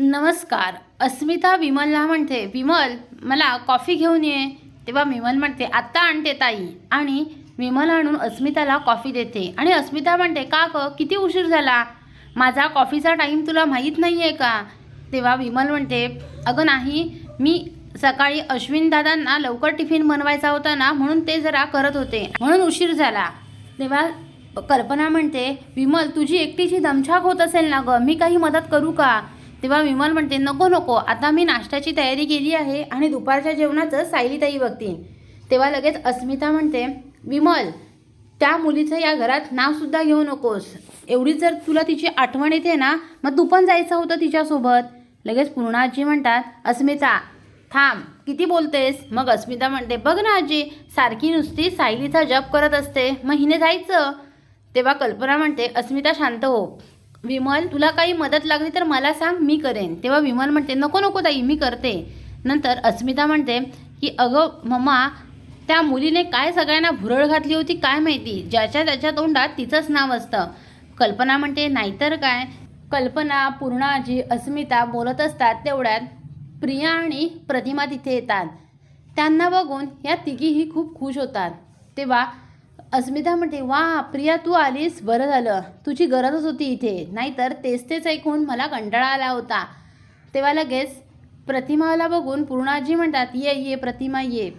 नमस्कार अस्मिता विमलला म्हणते विमल मला कॉफी घेऊन ये. तेव्हा विमल म्हणते आत्ता आणते ताई. आणि विमल आणून अस्मिताला कॉफी देते. आणि अस्मिता म्हणते का ग किती उशीर झाला? माझा कॉफीचा टाईम तुला माहीत नाही आहे का? तेव्हा विमल म्हणते अगं नाही मी सकाळी अश्विन दादांना लवकर टिफिन बनवायचा होता ना म्हणून ते जरा करत होते. म्हणून उशीर झाला. तेव्हा कल्पना म्हणते विमल तुझी एकटीची दमछाक होत असेल ना गं? मी काही मदत करू का? तेव्हा विमल म्हणते नको नको आता मी नाश्त्याची तयारी केली आहे आणि दुपारच्या जेवणाचं सायलीताई बघतील तेव्हा लगेच अस्मिता म्हणते विमल त्या मुलीचं या घरात नावसुद्धा घेऊ नकोस. एवढी जर तुला तिची आठवण येते ना मग तू पण जायचं होतं तिच्यासोबत. लगेच पूर्णा आजी म्हणतात अस्मिता थांब किती बोलतेस? मग अस्मिता म्हणते बघ ना आजी सारखी नुसती सायलीचा जप करत असते मग हिने जायचं? तेव्हा कल्पना म्हणते अस्मिता शांत हो. विमल तुला काही मदत लागली तर मला सांग मी करेन. तेव्हा विमल म्हणते नको नको ताई मी करते. नंतर अस्मिता म्हणते की अगं मम्मा त्या मुलीने काय सगळ्यांना भुरळ घातली होती काय माहिती? ज्याच्या त्याच्या तोंडात तिचंच नाव असतं. कल्पना म्हणते नाहीतर काय? कल्पना पूर्णाजी अस्मिता बोलत असतात तेवढ्यात प्रिया आणि प्रतिमा तिथे येतात. त्यांना बघून या तिघीही खूप खुश होतात. तेव्हा अस्मिता म्हणते वा प्रिया तू आलीस? बरं झालं. तुझी गरजच होती इथे. नाहीतर तेच तेच ऐकून मला कंटाळा आला होता. तेव्हा लगेच प्रतिमाला बघून पूर्णाजी म्हणतात ये ये प्रतिमा ये.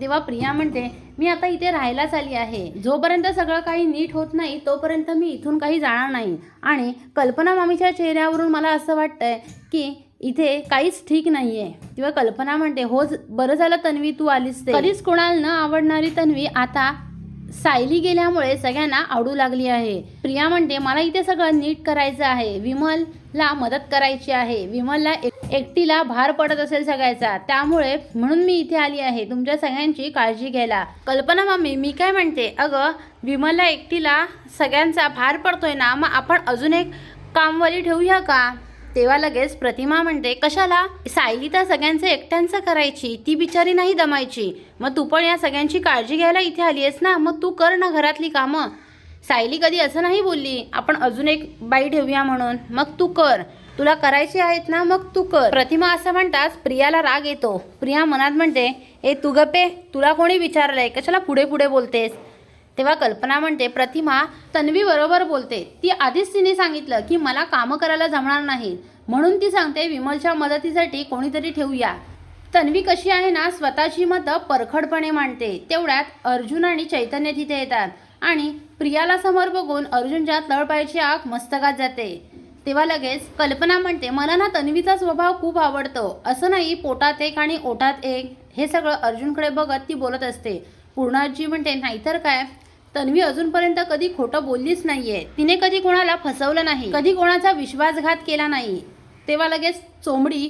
तेव्हा प्रिया म्हणते मी आता इथे राहायलाच आली आहे. जोपर्यंत सगळं काही नीट होत नाही तोपर्यंत मी इथून काही जाणार नाही. आणि कल्पना मामीच्या चेहऱ्यावरून मला असं वाटतंय की इथे काहीच ठीक नाही आहे तेव्हा कल्पना म्हणते हो बरं झालं तन्वी तू आलीस ते. कोणाला न आवडणारी तन्वी आता सायली गेल्यामुळे सगळ्यांना आवडू लागली आहे. प्रिया म्हणते मला इथे सगळं नीट करायचं आहे. विमलला मदत करायची आहे. विमलला एक- एकटीला भार पडत असेल सगळ्याचा. त्यामुळे म्हणून मी इथे आली आहे. तुमच्या सगळ्यांची काळजी घ्यायला. कल्पना मामी मी काय म्हणते? अगं विमलला एकटीला सगळ्यांचा भार पडतोय ना मग आपण अजून एक कामवाली ठेवूया का? तेव्हा लगेच प्रतिमा म्हणते कशाला? सायली तर सगळ्यांचं एकट्यांचं करायची ती बिचारी नाही दमायची. मग तू पण या सगळ्यांची काळजी घ्यायला इथे आली आहेस ना? मग तू कर ना घरातली कामं. सायली कधी असं नाही बोलली आपण अजून एक बाई ठेवूया म्हणून. मग तू कर. तुला करायची आहेत ना मग तू कर. प्रतिमा असं म्हणताच प्रियाला राग येतो. प्रिया मनात म्हणते ए तू गप्पे. तुला कोणी विचारलंय? कशाला पुढे पुढे बोलतेस? तेव्हा कल्पना म्हणते प्रतिमा तन्वी बरोबर बोलते. ती आधीच तिने सांगितलं की मला कामं करायला जमणार नाही म्हणून ती सांगते विमलच्या मदतीसाठी कोणीतरी ठेवूया. तन्वी कशी आहे ना स्वतःची मतं परखडपणे मांडते. तेवढ्यात अर्जुन आणि चैतन्य तिथे येतात आणि प्रियाला समोर बघून अर्जुनच्या तळपायची आग मस्तकात जाते. तेव्हा लगेच कल्पना म्हणते मला ना तन्वीचा स्वभाव खूप आवडतो. असं नाही पोटात एक आणि ओठात एक. हे सगळं अर्जुनकडे बघत ती बोलत असते. पूर्णाजी म्हणते नाहीतर काय? तन्वी अजूनपर्यंत कधी खोटं बोललीच नाहीये. तिने कधी कोणाला फसवलं नाही. कधी कोणाचा विश्वासघात केला नाही. तेव्हा लगेच चोंबडी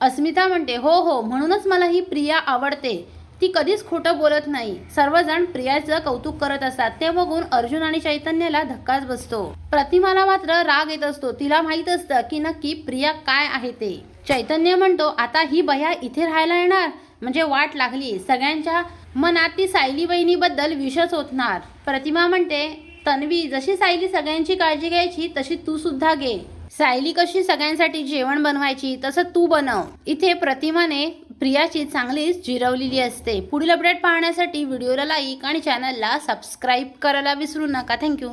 अस्मिता म्हणते हो हो म्हणूनच मला ही प्रिया आवडते. ती कधीच खोटं बोलत नाही. सर्वजण प्रियाचं कौतुक करत असतात. ते बघून अर्जुन आणि चैतन्याला धक्काच बसतो. प्रतिमाला मात्र राग येत असतो. तिला माहीत असतं की नक्की प्रिया काय आहे ते. चैतन्य म्हणतो आता ही बह्या इथे राहायला येणार? म्हणजे वाट लागली. सगळ्यांच्या मनात ती सायली बहिणीबद्दल विषच होतणार प्रतिमा म्हणते तन्वी जशी सायली सगळ्यांची काळजी घ्यायची तशी तू सुद्धा घे. सायली कशी सगळ्यांसाठी जेवण बनवायची तसं तू बनव. इथे प्रतिमाने प्रियाची चांगलीच जिरवलेली असते. पुढील अपडेट पाहण्यासाठी व्हिडिओला लाईक आणि चॅनलला सबस्क्राईब करायला विसरू नका. थँक्यू